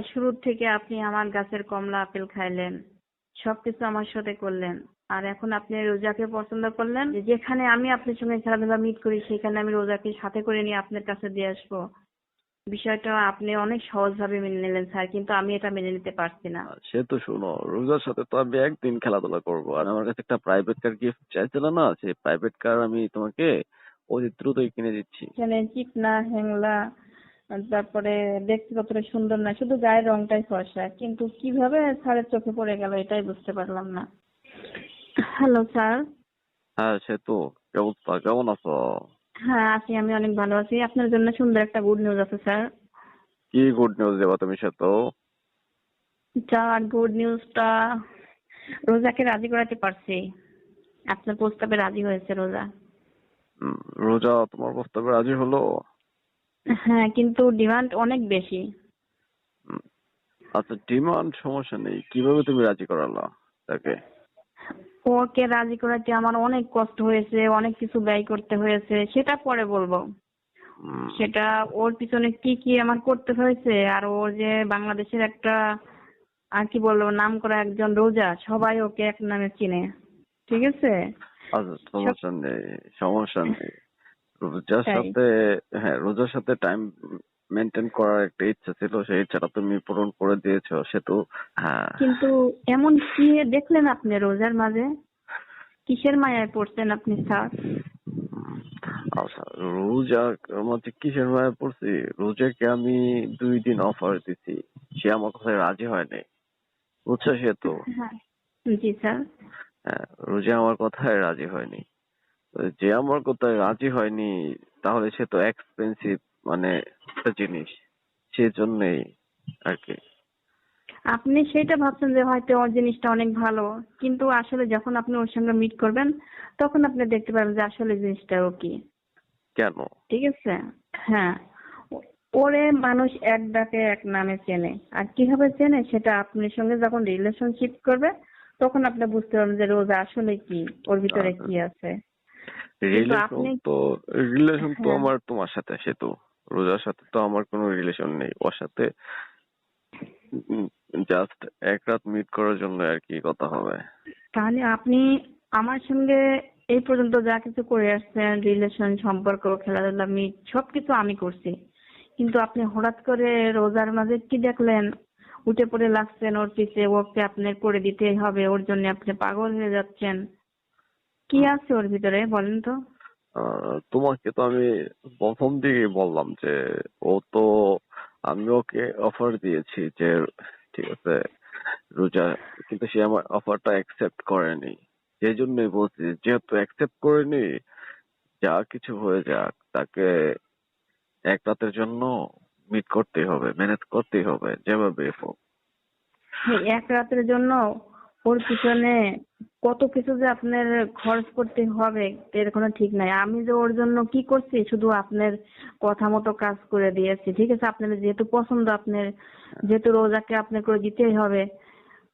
শুরুর থেকে আপনি আমার গাছের কমলা আপেল খাইলেন সবকিছু আমার সাথে করলেন। আর এখন আপনি রোজাকে পছন্দ করলেন? যেখানে আমি আপনার সঙ্গে খেলাধুলা মিট করি সেখানে আমি রোজাকে সাথে করে নিয়ে আপনার কাছে দিয়ে আসব। বিষয়টা আপনি অনেক সহজভাবে মেনে নিলেন স্যার কিন্তু আমি এটা মেনে নিতে পারছি না। সে তো শোনো রোজার সাথে তো আমি একদিন খেলাধুলা করব। আর আমার কাছে একটা প্রাইভেট কার গিফট চাইছিল না সেই প্রাইভেট কার আমি তোমাকে অতি দ্রুতই কিনে দিচ্ছি। এখানে চিকনা হ্যাংলা তারপরে দেখতে কতটা সুন্দর না শুধু গায়ের রংটাই ফর্সা কিন্তু কীভাবে স্যারের চোখে পড়ে গেল এটাই বুঝতে পারলাম না। Hello sir. হ্যাঁ সে তো কি অবস্থা? কেমন আছো? হ্যাঁ আছি আমি অনেক ভালো আছি। আপনার জন্য সুন্দর একটা গুড নিউজ আছে স্যার। কি গুড নিউজ দেবা তুমি সে তো? স্যার গুড নিউজটা রোজাকে রাজি করাতে পারছি। আপনার প্রস্তাবে রাজি হয়েছে রোজা। রোজা তোমার প্রস্তাবে রাজি হলো? হ্যাঁ কিন্তু ডিমান্ড অনেক বেশি। আচ্ছা ডিমান্ড সমস্যা নেই। কীভাবে তুমি রাজি করালা তাকে? ওকে রাজি করাতে আমার অনেক কষ্ট হয়েছে অনেক কিছু ব্যয় করতে হয়েছে সেটা পরে বলব। সেটা ওর পিছনে কি কি আমার করতে হয়েছে আর ও যে বাংলাদেশের একটা আর কি বলব নাম করা একজন রোজা সবাই ওকে এক নামে চিনে। ঠিক আছে? আচ্ছা সমস্যা নেই সমস্যা নেই। রোজার তাই। সাথে হ্যাঁ রোজার সাথে টাইম মেনটেন করার একটা ইচ্ছা ছিল সেই ইচ্ছাটা তুমি পূরণ করে দিয়েছ সে তো হ্যাঁ। কিন্তু এমন কি দেখলেন আপনি রোজার মাঝে? কিসের মায়ায় পড়ছেন আপনি স্যার? আচ্ছা রোজা মধ্যে কিসের মায়া পড়ছি? রোজাকে আমি দুই দিন অফার দিছি সে আমার কথায় রাজি হয় নাই বুঝছ সে তো? হ্যাঁ জি স্যার। হ্যাঁ, রোজা আমার কথায় রাজি হয়নি। যে আমার কথায় রাজি হয়নি তাহলে সে তো এক্সপেন্সিভ মানে একটা জিনিস। সেজন্যই আর কি। আপনি সেটা ভাবছেন যে হয়তো ওর জিনিসটা অনেক ভালো কিন্তু আসলে যখন আপনি ওর সঙ্গে মিট করবেন তখন আপনি দেখতে পাবেন যে আসলে জিনিসটা ও কি। কেন? ঠিক আছে? হ্যাঁ। ওরে মানুষ এক ডাকে এক নামে চেনে। আর কীভাবে চেনে? সেটা আপনার সঙ্গে যখন রিলেশনশিপ করবে তখন আপনি বুঝতে পারবেন যে রোজ আসলে কি ওর ভিতরে কি আছে। রিলেশন তো রিলেশন তো হ্যাঁ। আমার তোমার সাথে সে তো রোজার সাথে তো আমার কোনো রিলেশন নেই। ওর সাথে জাস্ট এক রাত মিট করার জন্য আর কি কথা হবে। তাহলে আপনি আমার সঙ্গে এই পর্যন্ত যা কিছু করে আসছেন রিলেশন সম্পর্ক খেলাধুলা মিট সবকিছু আমি করছি। কিন্তু আপনি হঠাৎ করে রোজার মাঝে কি দেখলেন? উঠে পড়ে লাগছেন ওর পিছে ওকে আপনার করে দিতেই হবে ওর জন্য আপনি পাগল হয়ে যাচ্ছেন। কি আছে ওর ভিতরে বলেন তো? তোমাকে তো আমি প্রথম দিকেই বললাম যে ও তো আমি ওকে অফার দিয়েছি যে ঠিক আছে রোজা কিন্তু সে আমার অফারটা অ্যাকসেপ্ট করেনি। সেই জন্যই বলছি যেহেতু অ্যাকসেপ্ট করেনি যা কিছু হয়ে যাক তাকে এক রাতের জন্য মিট করতেই হবে ম্যানেজ করতেই হবে যেভাবে হোক। এক রাতের জন্য ওর পিছনে কত কিছু যে আপনার খরচ করতে হবে এর কোনো ঠিক নাই। আমি যে ওর জন্য কি করছি শুধু আপনার কথা মতো কাজ করে দিয়েছি ঠিক আছে? আপনার যেহেতু পছন্দ আপনার যেহেতু রোজাকে আপনার করে দিতেই হবে।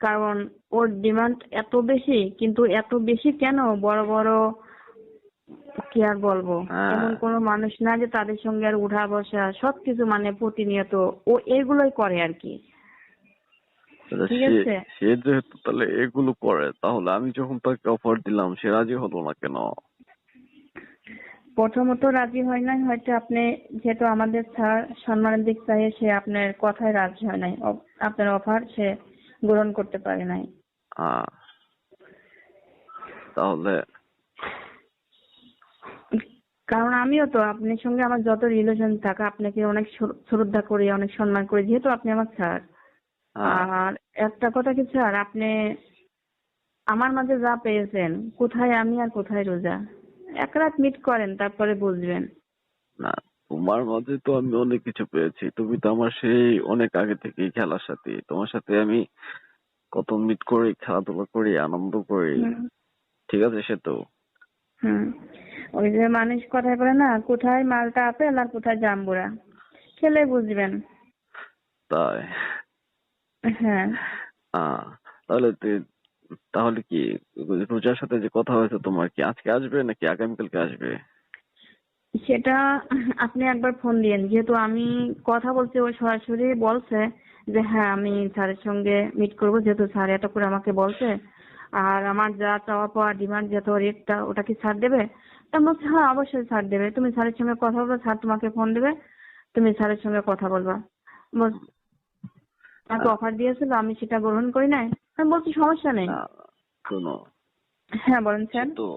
কারণ ওর ডিমান্ড এত বেশি কিন্তু এত বেশি কেন? বড় বড় কি আর বলব? হ্যাঁ। এমন কোনো মানুষ না যে তাদের সঙ্গে আর উঠা বসা সবকিছু মানে প্রতিনিয়ত ও এগুলোই করে আর কি। ঠিক সে আছে। সে যেহেতু তাহলে এগুলো করে তাহলে আমি যখন তাকে অফার দিলাম সে রাজি হলো না কেন? প্রথমত রাজি হয় নাই হয়তো আপনি যেহেতু আমাদের স্যার সম্মানের দিক চাই সে আপনার কথায় রাজি হয় নাই। আপনার অফার সে গ্রহণ করতে পারে নাই। তাহলে কারণ আমিও তো আপনার সঙ্গে আমার যত রিলেশন থাকা আপনাকে অনেক শ্রদ্ধা করি অনেক সম্মান করি যেহেতু আপনি আমার স্যার আর একটা কথা কি স্যার আপনি আমার মাঝে যা পেয়েছেন কোথায় আমি আর কোথায় রোজা? এক রাত মিট করেন তারপরে বুঝবেন। না তোমার মাঝে তো আমি অনেক কিছু পেয়েছি। তুমি তো আমার সেই অনেক আগে থেকেই খেলার সাথে। তোমার সাথে আমি কত মিট করি খেলাধুলা করি আনন্দ করি। ঠিক আছে সে তো। হুম। ওই যে মানুষ কথায় বলে না কোথায় মালটা আপেল আর কোথায় জাম্বুরা? খেলে বুঝবেন। তাই। হ্যাঁ। আহ, তাহলে তে- তাহলে কি রোজার সাথে যে কথা হয়েছে তোমার কি আজকে আসবে নাকি আগামীকালকে আসবে? সেটা আপনি একবার ফোন দিয়েন। যেহেতু আমি কথা বলছি ও সরাসরি বলছে যে হ্যাঁ আমি স্যারের সঙ্গে মিট করব যেহেতু স্যার এত করে আমাকে বলছে। আর আমার যা চাওয়া পাওয়া ডিমান্ড যত রেটটা ওটা কি স্যার দেবে? তা আমি বলছি হ্যাঁ অবশ্যই স্যার দেবে। তুমি স্যারের সঙ্গে কথা বলবে স্যার তোমাকে ফোন দেবে তুমি স্যারের সঙ্গে কথা বলবা। বল- আমাকে অফার দিয়েছিল আমি সেটা গ্রহণ করি নাই। আমি বলছি সমস্যা নেই। শোনো। হ্যাঁ বলেন স্যার। তো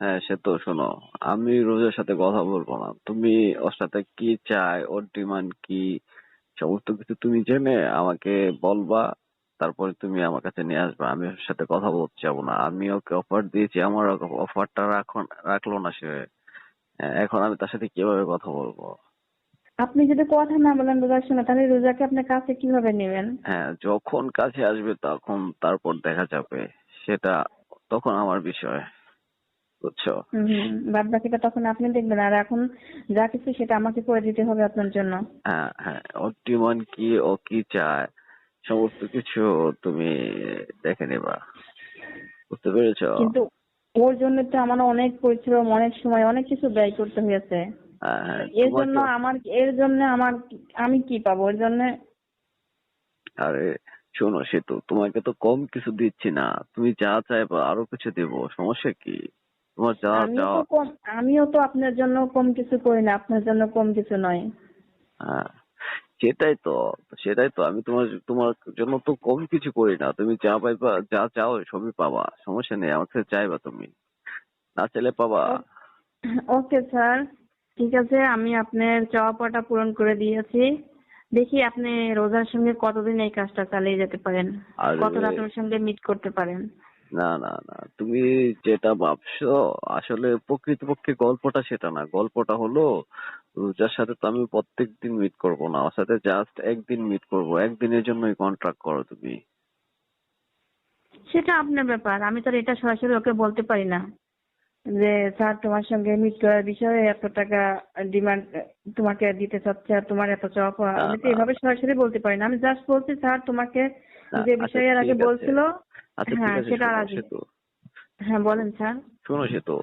হ্যাঁ সে তো শোনো। আমি রোজের সাথে কথা বলব না। তুমি ওর সাথে কি চায় ওর ডিমান্ড কি? সমস্ত কিছু তুমি জেনে আমাকে বলবা তারপরে তুমি আমার কাছে নিয়ে আসবে। আমি ওর সাথে কথা বলতে যাব না। আমি ওকে অফার দিয়েছি আমার অফারটা রাখন রাখল না সে। হ্যাঁ, এখন আমি তার সাথে কীভাবে কথা বলব? আপনি যদি কথা না বলেন রোজার সঙ্গে তাহলে রোজাকে আপনার কাছে কীভাবে নেবেন? হ্যাঁ যখন কাছে আসবে তখন তারপর দেখা যাবে। সেটা তখন আমার বিষয় বুঝছ? বাদ বাকিটা তখন আপনি দেখবেন। আর এখন যা কিছু সেটা আমাকে করে দিতে হবে আপনার জন্য। হ্যাঁ হ্যাঁ। ওর ডিমান্ড কি ও কি চায় সমস্ত কিছু তুমি দেখে নেবা। বুঝতে পেরেছ? কিন্তু ওর জন্য তো আমার অনেক পরিশ্রম অনেক সময় অনেক কিছু ব্যয় করতে হয়েছে। হ্যাঁ, হ্যাঁ, এর জন্য আমার এর জন্য আমার আমি কি পাবো? ওর জন্য আরে শোনো সে তো তোমাকে তো কম কিছু দিচ্ছি না। তুমি যা চাইবা আরও কিছু দেবো সমস্যা কি? তোমার যা চাও। আমিও তো আপনার জন্য কম কিছু করি না আপনার জন্য কম কিছু নয়। হ্যাঁ সেটাই তো সেটাই তো আমি তোমার তোমার জন্য তো কম কিছু করি না। তুমি যা পাইবা যা চাও সবই পাবা সমস্যা নেই আমার কাছে চাইবা তুমি। না চাইলে পাবা। Okay sir. ঠিক আছে আমি আপনার চাওয়া পাওয়াটা পূরণ করে দিয়েছি। দেখি আপনি রোজার সঙ্গে কতদিন এই কাজটা চালিয়ে যেতে পারেন কত রাত সঙ্গে মিট করতে পারেন। না না না তুমি যেটা ভাবছ আসলে প্রকৃতপক্ষে গল্পটা সেটা না। গল্পটা হলো রোজার সাথে তো আমি প্রত্যেক দিন মিট করব না ওর সাথে জাস্ট একদিন মিট করব। একদিনের জন্যই কন্ট্রাক্ট করো তুমি। সেটা আপনার ব্যাপার আমি তো এটা সরাসরি ওকে বলতে পারি না। যে স্যার তোমার সঙ্গে মিট করার বিষয়ে এত টাকা ডিমান্ড তোমাকে দিতে চাচ্ছে আর তোমার এত চাওয়া পাওয়া আমি তো। এভাবে সরাসরি বলতে পারি না। আমি জাস্ট বলছি স্যার তোমাকে যে আচ্ছা, বিষয়ে আগে বলছিল আচ্ছা হ্যাঁ সেটা রাজি। হ্যাঁ বলেন স্যার। শোনো সে তো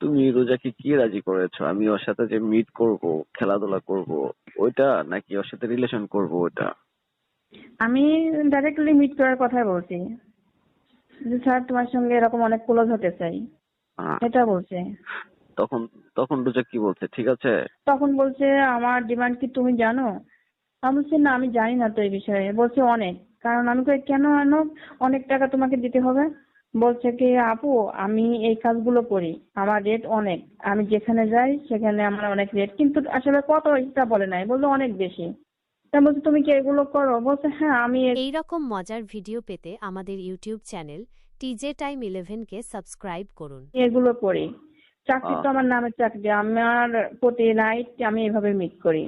তুমি রোজাকে কি রাজি করেছ? আমি ওর সাথে যে মিট করব খেলাধুলা করব ওইটা নাকি ওর সাথে রিলেশন করব ওইটা? আমি ডাইরেক্টলি মিট করার কথা বলছি। যে স্যার তোমার সঙ্গে এরকম অনেক ক্লোজ হতে চাই। এটা বলছে। তখন তখন রোজা কি বলছে? ঠিক আছে? তখন বলছে আমার ডিমান্ড কি তুমি জানো? আমি বলছি না আমি জানি না তো এই বিষয়ে। বলছে অনেক। কারণ আমি কই কেন আনো? অনেক টাকা তোমাকে দিতে হবে? বলছে কি আপু আমি এই কাজগুলো করি। আমার রেট অনেক। আমি যেখানে যাই সেখানে আমার অনেক রেট কিন্তু আসলে কত এটা বলে নাই। বলল অনেক বেশি। বলছে তুমি কি এগুলো করো? বলছে হ্যাঁ আমি এই রকম মজার ভিডিও পেতে আমাদের ইউটিউব চ্যানেল টিজে টাইম ইলেভেনকে সাবস্ক্রাইব করুন। এগুলো করি। চাকরি তো আমার নামের চাকরি। আমার প্রতি নাইট আমি এভাবে মিট করি।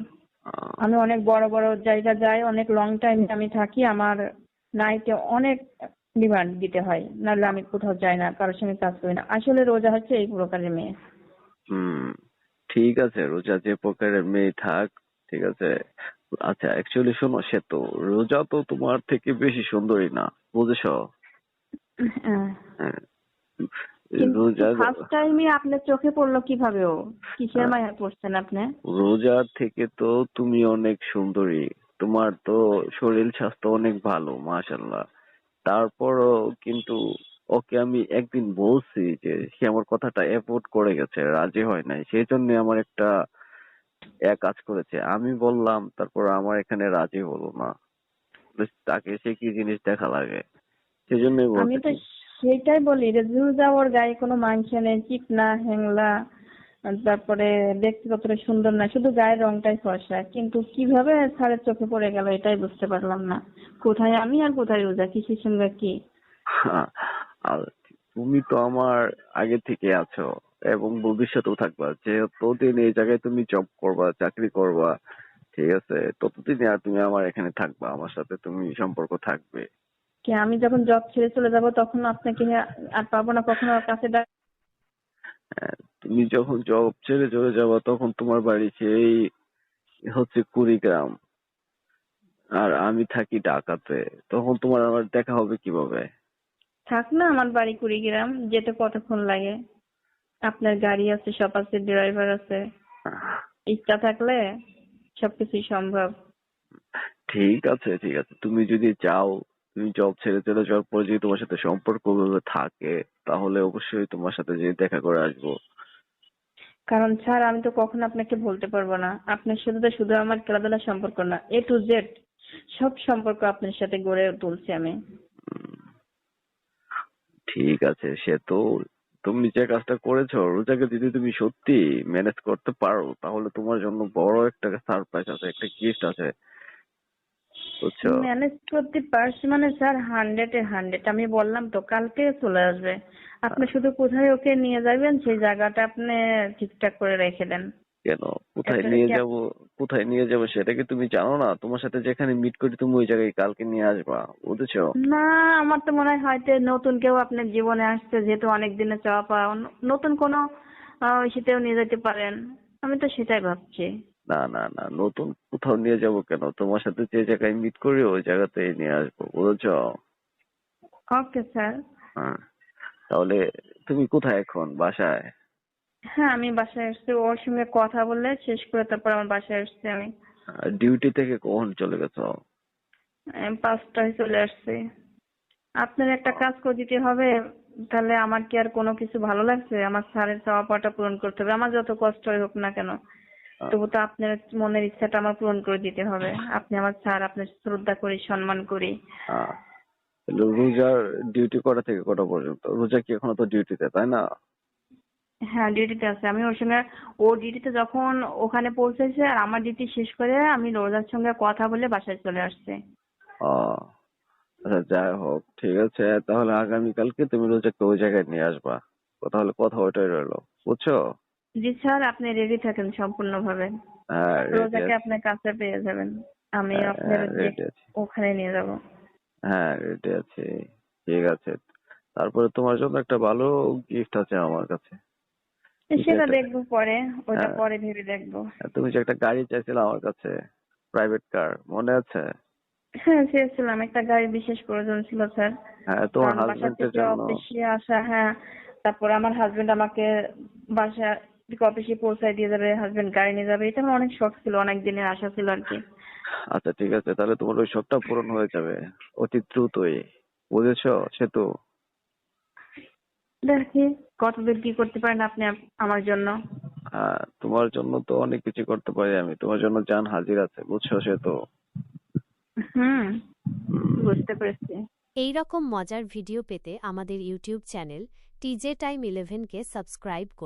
আমি অনেক বড় বড় জায়গা যাই অনেক লং টাইম আমি থাকি আমার নাইটে অনেক ডিমান্ড দিতে হয়। নাহলে আমি কোথাও যাই না কারোর সঙ্গে কাজ করি না। আসলে রোজা হচ্ছে এই প্রকারের মেয়ে। হুম ঠিক আছে রোজা যে প্রকারের মেয়ে থাক ঠিক আছে আচ্ছা অ্যাকচুয়ালি শোনো সে তো রোজা তো তোমার থেকে বেশি সুন্দরী না বুঝেছ হ্যাঁ। হ্যাঁ। রোজা ফার্স্ট টাইমে আপনার চোখে পড়ল কীভাবে ও কিসের হ্যাঁ। মায়া পড়ছেন আপনি রোজার থেকে তো তুমি অনেক সুন্দরী তোমার তো শরীর স্বাস্থ্য অনেক ভালো মাশাল্লাহ তারপরও কিন্তু ওকে আমি একদিন বলছি যে সে আমার কথাটা অ্যাভয়েড করে গেছে রাজি হয় নাই সেই জন্য আমার একটা এক কাজ করেছে। আমি বললাম তারপর আমার এখানে রাজি হলো না। তাকে সে কি জিনিস দেখা লাগে? সেই জন্যই আমি তো সেটাই বলি যে রোজা ওর গায়ে কোনো মাংস নেই চিকনা হ্যাংলা তারপরে দেখতে ততটা সুন্দর না শুধু গায়ের রংটাই ফর্সা। কিন্তু কীভাবে স্যারের চোখে পড়ে গেল এটাই বুঝতে পারলাম না। কোথায় আমি আর কোথায় রোজা? কিসের সঙ্গে কি? আর তুমি তো আমার আগে থেকে আছো। এবং ভবিষ্যতেও থাকবা। যে ততদিন এই জায়গায় তুমি জব করবা চাকরি করবা ঠিক আছে ততদিন আর তুমি আমার এখানে থাকবা আমার সাথে তুমি সম্পর্ক থাকবে। কি আমি যখন জব ছেড়ে চলে যাব তখন আপনাকে আর পাবো না কখনো কাছে ডাক- হ্যাঁ, তুমি যখন জব ছেড়ে চলে যাবা তখন তোমার বাড়ি সেই হচ্ছে কুড়িগ্রাম। আর আমি থাকি ঢাকাতে তখন তোমার আমার দেখা হবে কীভাবে? থাক না আমার বাড়ি কুড়িগ্রাম যেতে কতক্ষণ লাগে? আপনার গাড়ি আছে সব আছে ড্রাইভার আছে ইচ্ছা থাকলে সবকিছুই সম্ভব। ঠিক আছে ঠিক আছে। তুমি যদি চাও তুমি জব ছেড়ে চলে যাওয়ার পর যদি তোমার সাথে সম্পর্ক থাকে তাহলে অবশ্যই তোমার সাথে যে দেখা করে আসব। কারণ স্যার আমি তো কখনো আপনাকে বলতে পারব না। আপনার সাথে তো শুধু আমার খেলাধুলার সম্পর্ক না এ টু জেড সব সম্পর্ক আপনার সাথে গড়ে তুলছি আমি। ঠিক আছে সে তো তুমি যে কাজটা করেছ রোজাকে যদি তুমি সত্যি ম্যানেজ করতে পারো তাহলে তোমার জন্য বড় একটা সারপ্রাইজ আছে একটা গিফট আছে। বুঝছ? ম্যানেজ করতে পারছি মানে স্যার হান্ড্রেড এ হান্ড্রেড আমি বললাম তো কালকে চলে আসবে। আপনি শুধু কোথায় ওকে নিয়ে যাবেন সেই জায়গাটা আপনি ঠিকঠাক করে রেখে দেন। কেন? কোথায় নিয়ে যাব? কোথায় নিয়ে যাব সেটা কি তুমি জানো না? তোমার সাথে যেখানে মিট করি তুমি ওই জায়গায় কালকে নিয়ে আসবা বুঝেছ? না আমার তো মনে হয় হয়তো নতুন কেউ আপনার জীবনে আসছে যেহেতু অনেক দিনে চাওয়া পাওয়া নতুন কোনো সেটাও নিয়ে যেতে পারেন। আমি তো সেটাই ভাবছি। না না না নতুন কোথাও নিয়ে যাব কেন? তোমার সাথে যে জায়গায় মিট করি ওই জায়গাতেই নিয়ে আসব বুঝেছ? Okay sir. হ্যাঁ। তাহলে তুমি কোথায় এখন? বাসায়? হ্যাঁ আমি বাসায় এসছি ওর সঙ্গে কথা বলে শেষ করে তারপর আমার বাসায় এসছি আমি। ডিউটি থেকে কখন চলে গেছো? আমি পাঁচটায় চলে আসছি। আপনার একটা কাজ করে দিতে হবে তাহলে আমার কি আর কোনো কিছু ভালো লাগছে? আমার স্যারের চাওয়া পাওয়াটা পূরণ করতে হবে। আমার যত কষ্ট হোক না কেন তবু তো আপনার মনের ইচ্ছাটা আমার পূরণ করে দিতে হবে। আপনি আমার স্যার আপনার শ্রদ্ধা করি সম্মান করি। রোজার ডিউটি কটা থেকে কটা পর্যন্ত? রোজা কি এখনও তো ডিউটিতে তাই না? হ্যাঁ ডিউটিতে আছে। আমি ওর সঙ্গে ও ডিউটিতে যখন ওখানে পৌঁছেছে আর আমার ডিউটি শেষ করে আমি রোজার সঙ্গে কথা বলে বাসায় চলে আসছি। ও আচ্ছা যাই হোক ঠিক আছে। তাহলে আগামীকালকে তুমি রোজাকে ওই জায়গায় নিয়ে আসবা। তাহলে কথা ওইটাই রইল। বুঝছ? জি স্যার আপনি রেডি থাকেন সম্পূর্ণভাবে। হ্যাঁ রোজাকে আপনার কাছে পেয়ে যাবেন। আমি আপনার রেডি আছি। ওখানে নিয়ে যাব। হ্যাঁ রেডি আছি। ঠিক আছে। তারপরে তোমার জন্য একটা ভালো গিফট আছে আমার কাছে। সেটা দেখব পরে ওটা হ্যাঁ। পরে ভেবে দেখব। তুমি যে একটা গাড়ি চাইছিলে আমার কাছে প্রাইভেট কার মনে আছে? হ্যাঁ চেয়েছিলাম। একটা গাড়ি বিশেষ প্রয়োজন ছিল স্যার। হ্যাঁ তোমার হাজবেন্ডের জন্য। অফিসে আসা হ্যাঁ। তারপর আমার হাজবেন্ড আমাকে বাসা থেকে অফিসে পৌঁছায় দিয়ে যাবে হাজবেন্ড গাড়ি নিয়ে যাবে। এটা আমার অনেক শখ ছিল অনেক দিনের আশা ছিল আর কি। আচ্ছা ঠিক আছে। তাহলে তোমার ওই শখটা পূরণ হয়ে যাবে। অতি দ্রুতই। বুঝেছ সেতু? দেখি কতদূর কি করতে পারেন আপনি আপ- আমার জন্য? হ্যাঁ তোমার জন্য তো অনেক কিছু করতে পারি আমি। তোমার জন্য জান হাজির আছে বুঝছ সে তো। হুম। বুঝতে পেরেছি। এই রকম মজার ভিডিও পেতে আমাদের ইউটিউব চ্যানেল টিজে টাইম ইলেভেনকে সাবস্ক্রাইব করুন।